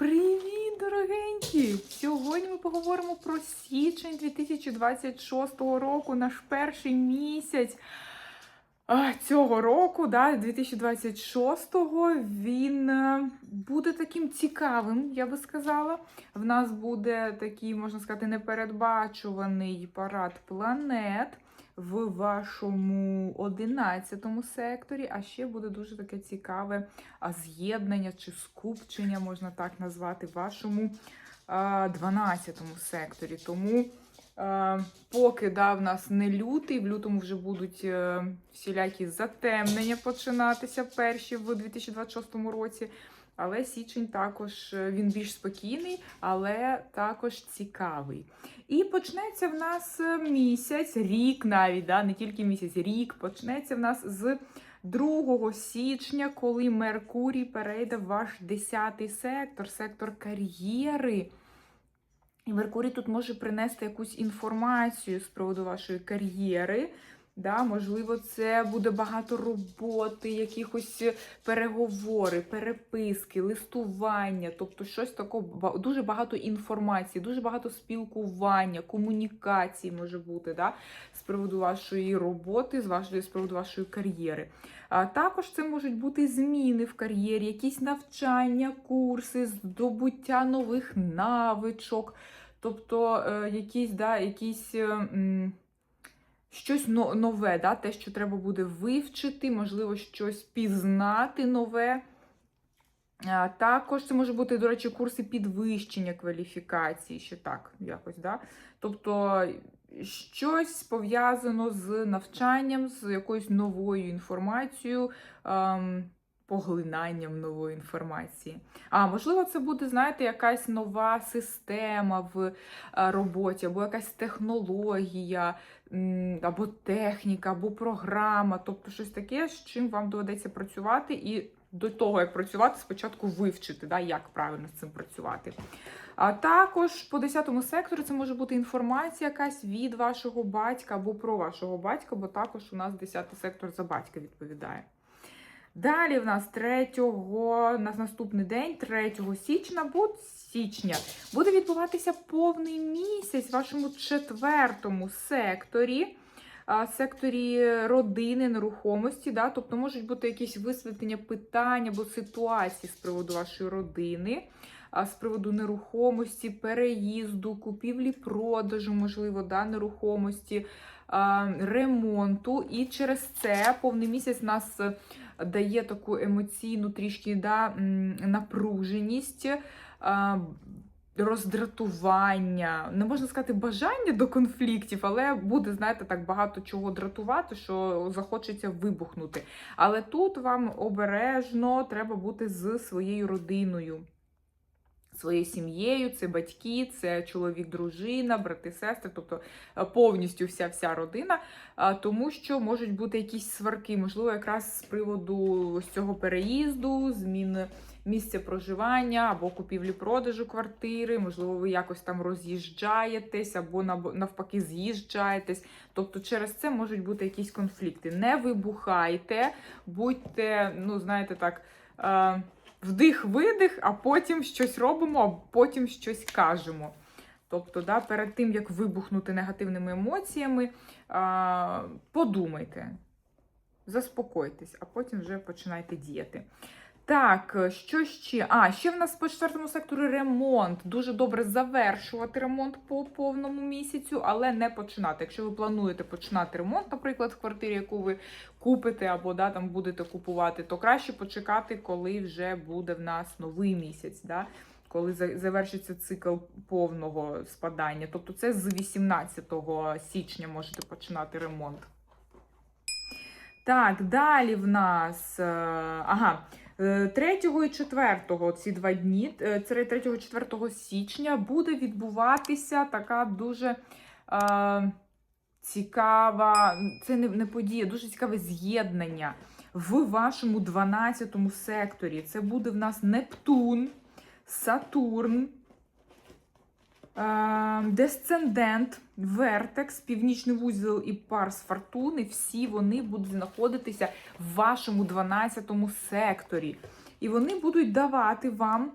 Привіт, дорогенькі! Сьогодні ми поговоримо про січень 2026 року, наш перший місяць цього року, да, 2026-го. Він е, буде таким цікавим, я би сказала. В нас буде такий, можна сказати, непередбачуваний парад планет. В вашому 11 секторі, а ще буде дуже таке цікаве з'єднання чи скупчення, можна так назвати, вашому а, 12 секторі. Тому поки да, в нас не лютий, в лютому вже будуть е, всілякі затемнення починатися перші в 2026 році. Але січень також е, він більш спокійний, але також цікавий. І почнеться в нас е, місяць, рік навіть, да, не тільки місяць, рік почнеться в нас з 2 січня, коли Меркурій перейде в ваш 10 сектор, сектор кар'єри. І Меркурій тут може принести якусь інформацію з приводу вашої кар'єри. Да, можливо, це буде багато роботи, якихось переговори, переписки, листування, тобто щось такого дуже багато інформації, дуже багато спілкування, комунікації може бути да, з приводу вашої роботи, з вашої з приводу вашої кар'єри. А також це можуть бути зміни в кар'єрі, якісь навчання, курси, здобуття нових навичок, тобто е, якісь, да, якісь. е, щось нове, да? те, що треба буде вивчити, можливо, щось пізнати нове. Також це може бути, до речі, курси підвищення кваліфікації, ще так, якось, да? Тобто щось пов'язано з навчанням, з якоюсь новою інформацією, ем, поглинанням нової інформації. А можливо, це буде, знаєте, якась нова система в е, роботі, або якась технологія, або техніка, або програма, тобто щось таке, з чим вам доведеться працювати, і до того, як працювати, спочатку вивчити, да, як правильно з цим працювати. А також по 10 сектору це може бути інформація якась від вашого батька або про вашого батька, бо також у нас 10 сектор за батька відповідає. Далі в нас 3, на наступний день, 3 січня, січня, буде відбуватися повний місяць в вашому четвертому секторі, секторі родини, нерухомості. Да? Тобто можуть бути якісь висвітлення питань або ситуації з приводу вашої родини, з приводу нерухомості, переїзду, купівлі, продажу, можливо, да, нерухомості, ремонту. І через це повний місяць нас е, дає таку емоційну трішки да, напруженість. Роздратування, не можна сказати бажання до конфліктів, але буде, знаєте, так багато чого дратувати, що захочеться вибухнути. Але тут вам обережно треба бути з своєю родиною, своєю сім'єю, це батьки, це чоловік, дружина, брати, сестри, тобто е, повністю вся вся родина, тому що можуть бути якісь сварки, можливо, якраз з приводу ось цього переїзду, зміни місця проживання або купівлі-продажу квартири, можливо, ви якось там роз'їжджаєтесь, або навпаки з'їжджаєтесь. Тобто через це можуть бути якісь конфлікти. Не вибухайте, будьте, ну, знаєте, так. Вдих-видих, а потім щось робимо, а потім щось кажемо. Тобто, да, перед тим, як вибухнути негативними емоціями, подумайте, заспокойтесь, а потім вже починайте діяти. Так, що ще? А, ще в нас по четвертому сектору ремонт. Дуже добре завершувати ремонт по повному місяцю, але не починати. Якщо ви плануєте починати ремонт, наприклад, в квартирі, яку ви купите або да, там будете купувати, то краще почекати, коли вже буде в нас новий місяць. Да? Коли завершиться цикл повного спадання. Тобто це з 18 січня можете починати ремонт. Так, далі в нас. е, Ага. 3 і 4 ці два дні, 3 і 4 січня буде відбуватися така дуже е, цікава, це не, не подія, дуже цікаве з'єднання в вашому 12 секторі. Це буде в нас Нептун, Сатурн, е, Десцендент, Вертекс, Північний вузол і Парс Фортуни. Всі вони будуть знаходитися в вашому 12 секторі. І вони будуть давати вам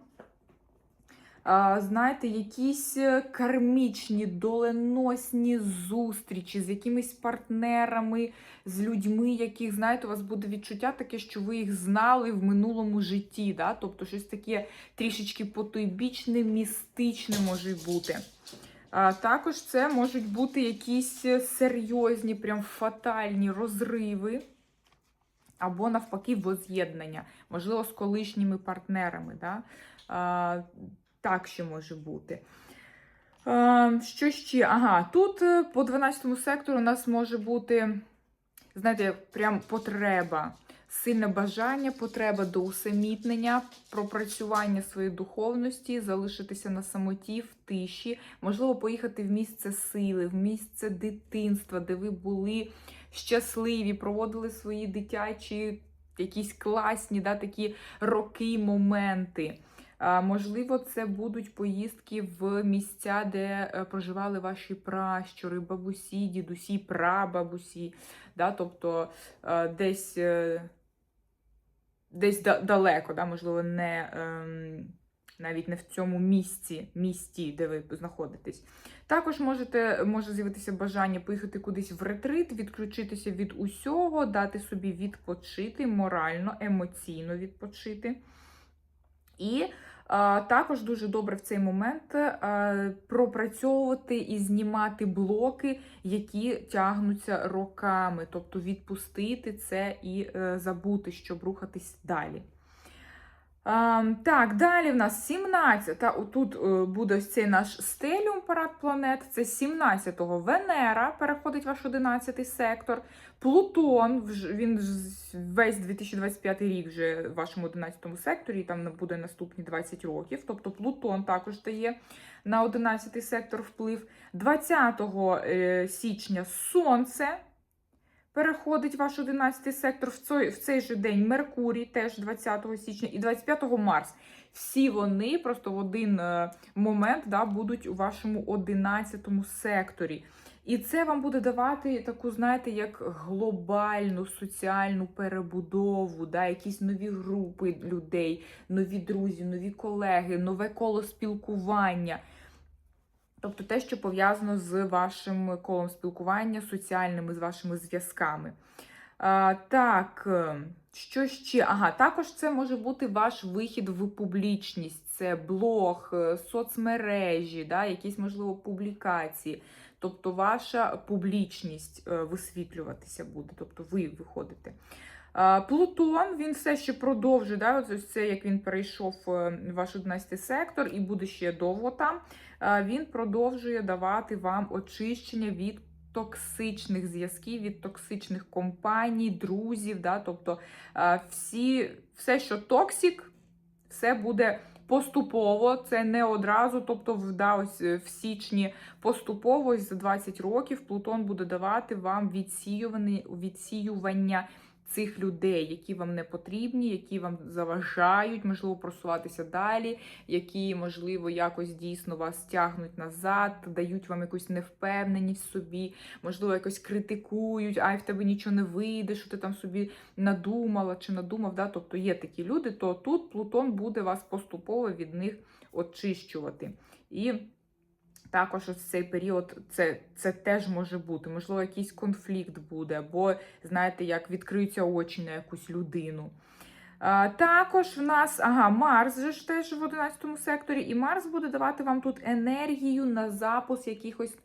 знаєте, якісь е, кармічні, доленосні зустрічі з якимись партнерами, з людьми, яких, знаєте, у вас буде відчуття таке, що ви їх знали в минулому житті. Да? Тобто щось таке трішечки потойбічне, містичне може бути. Також це можуть бути якісь серйозні, прям фатальні розриви. Або навпаки, воз'єднання, можливо, з колишніми партнерами. Да? Так ще може бути. Що ще? Ага, тут е, по 12 сектору у нас може бути, знаєте, прям потреба, сильне бажання, потреба до усамітнення, пропрацювання своєї духовності, залишитися на самоті, в тиші, можливо, поїхати в місце сили, в місце дитинства, де ви були щасливі, проводили свої дитячі якісь класні да, такі роки, моменти. Можливо, це будуть поїздки в місця, де е, проживали ваші пращури, бабусі, дідусі, прабабусі. Да? Тобто е, десь, е, десь далеко, да? можливо, не, ем, навіть не в цьому місці, місті, де ви знаходитесь. Також можете, може з'явитися бажання поїхати кудись в ретрит, відключитися від усього, дати собі відпочити морально, емоційно відпочити. І а, також дуже добре в цей момент а, пропрацьовувати і знімати блоки, які тягнуться роками, тобто відпустити це і е, забути, щоб рухатись далі. Так, далі в нас 17. Та, тут е, буде ось цей наш стеліум парад планет. Це 17-го Венера переходить в ваш 11-й сектор. Плутон, він весь 2025 рік вже в вашому 11-му секторі, там буде наступні 20 років. Тобто Плутон також дає на 11-й сектор вплив. 20 е, січня Сонце переходить ваш 11 сектор в цей, в цей же день Меркурій, теж 20 січня, і 25 Марс. Всі вони просто в один е, момент да, будуть у вашому 11 секторі. І це вам буде давати таку, знаєте, як глобальну соціальну перебудову, да, якісь нові групи людей, нові друзі, нові колеги, нове коло спілкування. Тобто те, що пов'язано з вашим колом спілкування, соціальними, з вашими зв'язками. Так, е, що ще? Ага, також це може бути ваш вихід в публічність. Це блог, е, соцмережі, да, якісь, можливо, публікації. Тобто ваша публічність е, висвітлюватися буде, тобто ви виходите. Плутон він все ще продовжує, да, ось це як він перейшов е, ваш 11 сектор і буде ще довго там. Він продовжує давати вам очищення від токсичних зв'язків, від токсичних компаній, друзів. Да, тобто всі, все, що токсик, все буде поступово, це не одразу. Тобто, да, ось е, в січні поступово за 20 років Плутон буде давати вам відсіювання цих людей, які вам не потрібні, які вам заважають, можливо, просуватися далі, які, можливо, якось дійсно вас тягнуть назад, дають вам якусь невпевненість в собі, можливо, якось критикують, ай, в тебе нічого не вийде, що ти там собі надумала чи надумав. Да? Тобто є такі люди, то тут Плутон буде вас поступово від них очищувати. І також ось цей період це, це теж може бути. Можливо, якийсь конфлікт буде, або, знаєте, як відкриються очі на якусь людину. А, також в нас ага, Марс же ж теж в 11 секторі, і Марс буде давати вам тут енергію на запуск якихось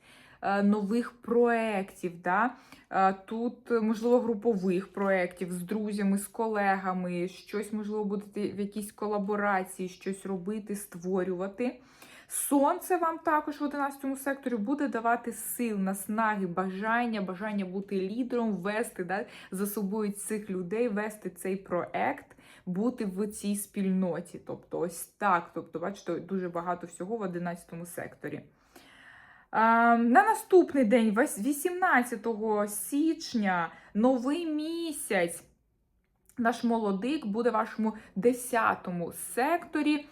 е, нових проєктів. Да? Е, Тут, можливо, групових проєктів з друзями, з колегами, щось, можливо, будете в якійсь колаборації, щось робити, створювати. Сонце вам також в 11 секторі буде давати сил, наснаги, бажання, бажання бути лідером, вести да, за собою цих людей, вести цей проект, бути в цій спільноті. Тобто, ось так. Тобто, бачите, дуже багато всього в 11 секторі. На наступний день, 18 січня, новий місяць. Наш молодик буде в вашому 10 секторі.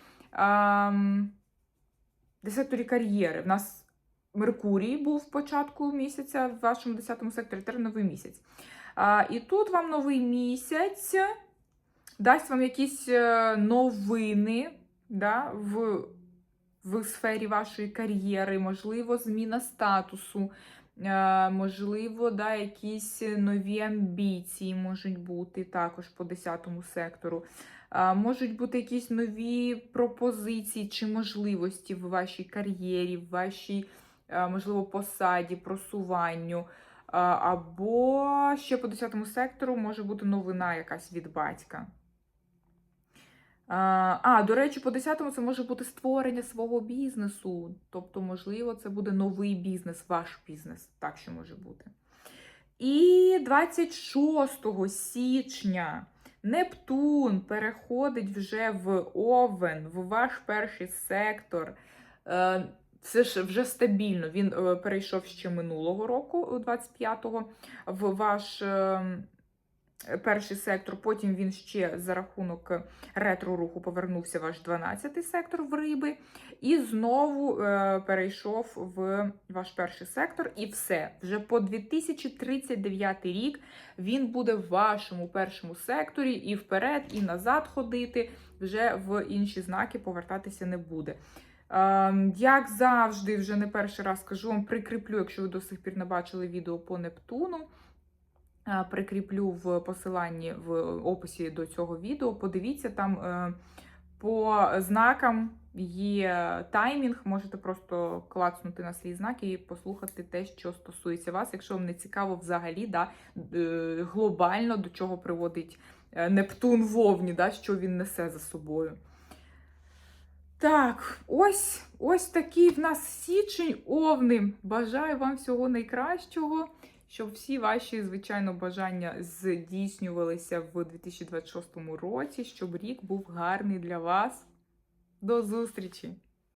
10 кар'єри. В нас Меркурій був в початку місяця в вашому 10 секторі, тепер новий місяць. А, і тут вам новий місяць дасть вам якісь е, новини да, в в сфері вашої кар'єри, можливо, зміна статусу, можливо, да, якісь нові амбіції можуть бути також по 10 сектору. Можуть бути якісь нові пропозиції чи можливості в вашій кар'єрі, в вашій, е, можливо, посаді, просуванню. Або ще по 10 сектору може бути новина якась від батька. А, до речі, по 10-му це може бути створення свого бізнесу. Тобто, можливо, це буде новий бізнес, ваш бізнес. Так що може бути. І 26 січня Нептун переходить вже в Овен, в ваш перший сектор. Е, Це ж вже стабільно. Він е, перейшов ще минулого року, 25-го, в ваш е, перший сектор. Потім він ще за рахунок ретро-руху повернувся в ваш 12-й сектор в риби. І знову е, перейшов в ваш перший сектор. І все. Вже по 2039 рік він буде в вашому першому секторі і вперед, і назад ходити. Вже в інші знаки повертатися не буде. Ем, Як завжди, вже не перший раз кажу вам, прикріплю, якщо ви до сих пір не бачили відео по Нептуну. Е, Прикріплю в посиланні в описі до цього відео. Подивіться там е, по знакам є таймінг. Можете просто клацнути на свій знак і послухати те, що стосується вас, якщо вам не цікаво взагалі да, е, глобально до чого приводить Нептун вовні, да, що він несе за собою. Так, ось ось такий в нас січень овни. Бажаю вам всього найкращого, щоб всі ваші, звичайно, бажання здійснювалися в 2026 році, щоб рік був гарний для вас. До зустрічі!